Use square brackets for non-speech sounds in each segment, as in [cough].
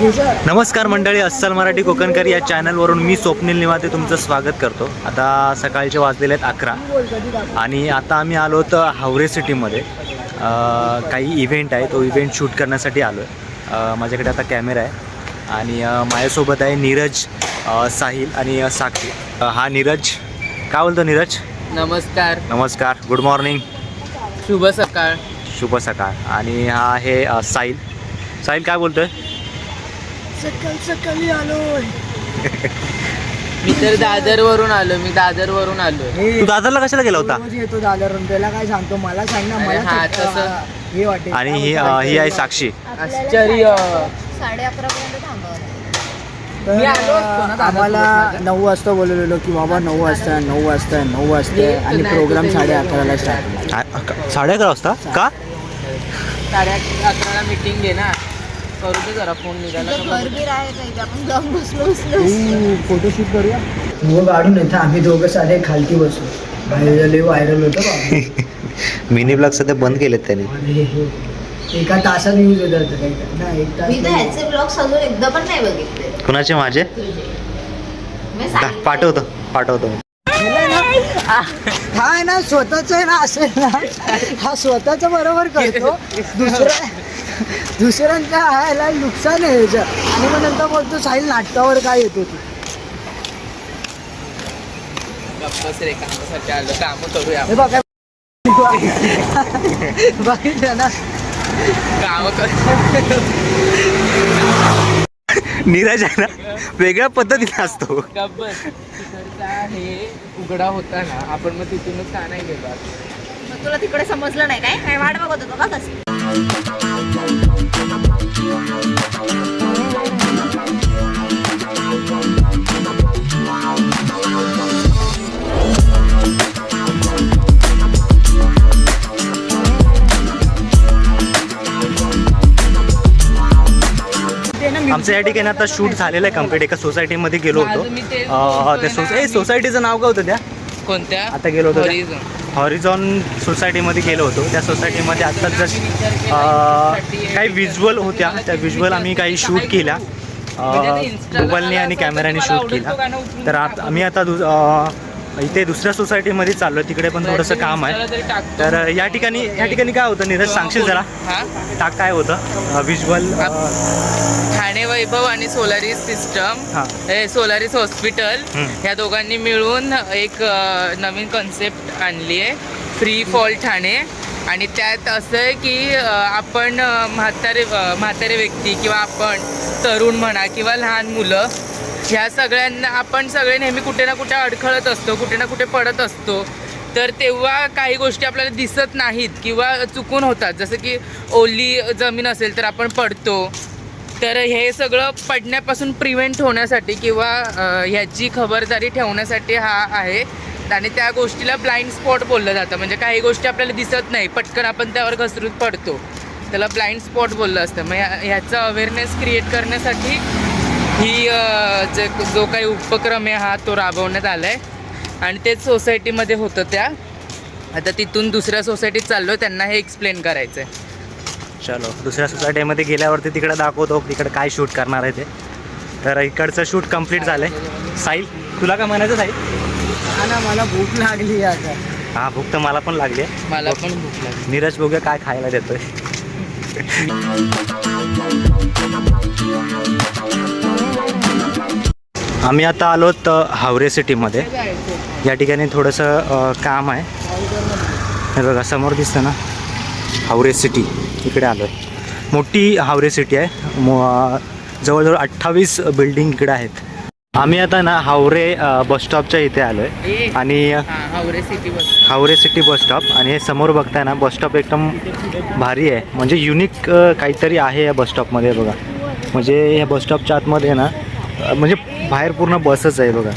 नमस्कार मंडळी अस्सल मराठी कोकणकर या चॅनलवरून मी स्वप्नील निवाते तुमचं स्वागत करतो. आता सकाळचे वाजलेले आहेत अकरा. आणि आता आम्ही आलो होतो हावरे सिटीमध्ये. काही इव्हेंट आहे तो इव्हेंट शूट करण्यासाठी आलो आहे माझ्याकडे आता कॅमेरा आहे. आणि माझ्यासोबत आहे नीरज साहिल आणि साक्षी. हा नीरज. काय बोलतो नीरज? नमस्कार. नमस्कार. गुड मॉर्निंग शुभ सकाळ. शुभ सकाळ. आणि हा आहे साहिल. साहिल काय बोलतोय? सकाळी सकाळी आलोय. [laughs] मी तर दादर वरून आलो मी दादर वरून आलो तू दादरला कशाला गेला होता? रोज येतो दादर त्याला काय सांगतो? मला सांग ना मला हा, तसं- हा, हे वाटेल. आणि ही अं, ही आहे साक्षी. आश्चर्य. साडे अकरा पर्यंत थांबवलं तर, मी आलो असतो ना दादर आम्हाला सोबत नऊ वाजता बोलवलेलो की बाबा नऊ वाजता नऊ वाजता नऊ वाजता. आणि नाही, प्रोग्राम साडे. अकराला स्टार्ट आ- साडे अकरा वाजता? का? साडे अकराला मीटिंग घे ना. करू दे जरा फोन निघाला का फोटोशूट करूया? हो गाडी नाही तर आम्ही दोघं साधे खालती बसू बाहेर लय व्हायरल होतं बाबा. मिनी ब्लॉग सध्या बंद केलेत त्यांनी. अरे हे. एका तासात यूज होत होतं काही काय. ना एक तास मी तर नाही. ह्याचे ब्लॉग्स अजून एकदा पण नाही बघितले. कुणाचे? माझे? तुझे. मी दा- सांगितलं. पाठवतो पाठवतो. हा आहे ना स्वतःच आहे ना असेल ना. हा स्वतःच बरोबर करतो. दुसऱ्या दुसऱ्यांच्या ह्याला नुकसान आहे याचं. आणि मग नंतर बोलतो साहिल नाटकावर काय येतो तू? गप्पस रे कामासाठी आलो काम करूया हे बघा [laughs] बघितलं ना? काम कर नीरज आहे ना? वेगळ्या पद्धतीने असतो. तिकडचा हे उघडा होता ना आपण मग तिथूनच का नाही गेलो मग तुला तिकडे समजलं नाही काय? काय वाट बघत होतो का कसं? आमचं या ठिकाणी आता शूट झालेलं आहे कंप्लीट एका सोसायटीमध्ये गेलो होतो. मी- सोसायटीचं नाव काय होतं त्या? कोणत्या? आता गेलो होतो. हॉरिझॉन सोसायटीमध्ये गेलो होतो. त्या सोसायटीमध्ये आत्ताच जस्ट काही विज्युअल होत्या. त्या विज्युअल आम्ही काही शूट केल्या. मोबाईलने आणि कॅमेऱ्याने शूट केला तर आता आम्ही आता दुस इथे दुसऱ्या सोसायटीमध्ये चाललो तिकडे पण थोडंसं काम आहे. तर या ठिकाणी या ठिकाणी काय होतं नीरज सांगशील जरा? हा? टाक काय होतं? व्हिज्युअल ठाणे वैभव आणि सोलारिस सिस्टम सोलारिस हॉस्पिटल. ह्या दोघांनी मिळून एक नवीन कन्सेप्ट आणली आहे. Free fall Thane. आणि त्यात असं आहे की आपण म्हातारे म्हातारे व्यक्ती किंवा आपण तरुण म्हणा किंवा लहान मुलं ह्या सगळ्यांना आपण सगळे नेहमी कुठे ना कुठे अडखळत असतो कुठे ना कुठे पडत असतो. तर तेव्हा काही गोष्टी आपल्याला दिसत नाहीत किंवा चुकून होतात. जसं की ओली जमीन असेल तर आपण पडतो. तर हे सगळं पडण्यापासून प्रिव्हेंट होण्यासाठी किंवा ह्याची खबरदारी ठेवण्यासाठी हा आहे. आणि त्या गोष्टीला ब्लाइंड स्पॉट बोललं जातं. म्हणजे काही गोष्टी आपल्याला दिसत नाही. पटकन आपण त्यावर घसरून पडतो. त्याला ब्लाइंड स्पॉट बोललं असतं. मग ह्याचं ह्याचा अवेअरनेस क्रिएट करण्यासाठी ही जे जो काही उपक्रम आहे हा तो राबवण्यात आला आहे आणि तेच सोसायटीमध्ये होतं त्या. आता तिथून दुसऱ्या सोसायटीत चाललो त्यांना हे एक्सप्लेन करायचं आहे चलो दुसऱ्या सोसायटीमध्ये गेल्यावरती तिकडे दाखवतो तिकडे काय शूट करणार आहे ते. तर इकडचं शूट कंप्लीट झालं आहे साईल तुला काय म्हणायचं साईल हा ना मला भूक लागली आता. हा भूक तर मला पण लागली आहे. मला पण भूक लागली. नीरज बघूया काय खायला देतोय? आम्ही आता आलोत अ, हावरे सिटीमध्ये. या ठिकाणी थोडंसं काम आहे. हे बघा समोर दिसतं ना? हावरे सिटी. इकडे आलो आहे मोठी हावरे सिटी आहे. मो जवळजवळ अठ्ठावीस बिल्डिंग इकडे आहेत. आम्ही आता ना हावरे बसस्टॉपच्या इथे आलो आहे आणि Haware city bus Haware city bus stop. आणि हे समोर बघताय ना बस स्टॉप एकदम भारी आहे. म्हणजे युनिक काहीतरी आहे या बस स्टॉपमध्ये बघा. म्हणजे या बस स्टॉपच्या आतमध्ये ना म्हणजे बाहेर पूर्ण बसच आहे बघा.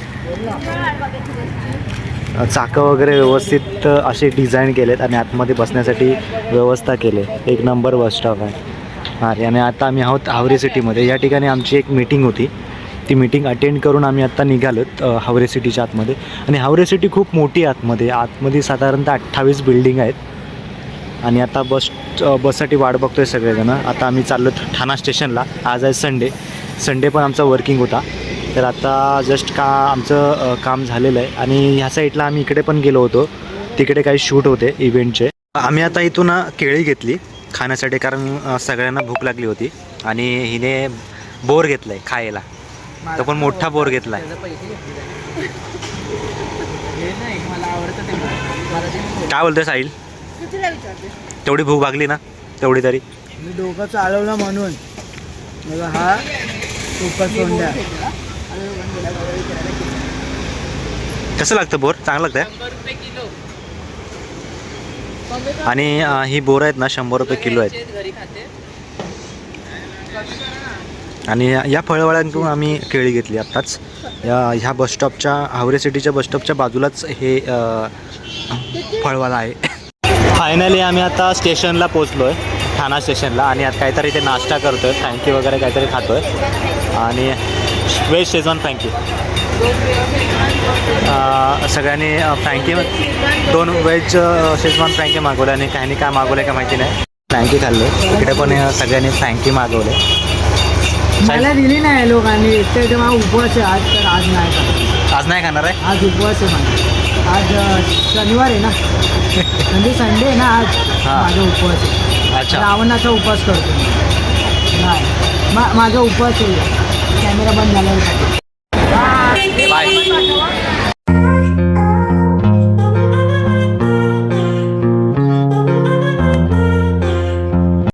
चाकं वगैरे व्यवस्थित असे डिझाईन केलेत आणि आतमध्ये बसण्यासाठी व्यवस्था केले. एक नंबर बस स्टॉप आहे. आणि आता आम्ही आहोत हावरे सिटीमध्ये. या ठिकाणी आमची एक मीटिंग होती. ती मीटिंग अटेंड करून आम्ही आत्ता निघालोत हावरे सिटीच्या आतमध्ये. आणि हावरे सिटी खूप मोठी आतमध्ये. आतमध्ये साधारणतः अठ्ठावीस बिल्डिंग आहेत. आणि आता बस बससाठी वाट बघतोय सगळेजण. आता आम्ही चाललो ठाणा स्टेशनला. आज आहे संडे संडे पण आमचा वर्किंग होता. तर आता जस्ट का आमचं काम झालेलं आहे. आणि ह्या साईडला आम्ही इकडे पण गेलो होतो. तिकडे काही शूट होते इव्हेंटचे आम्ही आता इथून केळी घेतली खाण्यासाठी कारण सगळ्यांना भूक लागली होती. आणि हिने बोर घेतलं आहे खायला. तो पण मोठा बोर घेतलाय. मला आवडतं ते काय बोलतोय साहिल? तुला विचारते? तेवढी भूक भागली ना तेवढी तरी. मी डोकं चालवलं म्हणून. हा सुपर सोंड्या. कसं लागतं बोर? चांगलं लागतंय आणि ही बोरं आहेत ना शंभर रुपये किलो आहेत. आणि या- फळवळ्यांकडून आम्ही केळी घेतली आत्ताच. या ह्या बसस्टॉपच्या हावरे सिटीच्या बसस्टॉपच्या बाजूलाच हे फळवाला आहे. फायनली आम्ही आता स्टेशनला पोचलो आहे ठाणा स्टेशनला आणि आता काहीतरी इथे नाश्ता करतो आहे फ्रँकी वगैरे काहीतरी खातो आहे आणि व्हेज शेजवान फ्रँकी सगळ्यांनी फ्रँकी दोन व्हेज अ, शेजवान फ्रँकी मागवले. आणि काही काय मागवले का माहिती नाही. फ्रँकी खाल्ले. इकडे पण सगळ्यांनी फ्रँकी मागवले. मला दिली नाही लोकांनी. एकट्या इथे मला उपवास आहे. आज तर आज नाही का आज नाही खाणार आहे? आज उपवास आहे माझा. आज अं, शनिवार आहे ना. म्हणजे संडे आहे ना आज. हा. माझा उपवास आहे. अच्छा. रावणाचा उपवास करतो मी. नाही. मा माझा उपवास आहे. कॅमेरा बंद झाला बाय.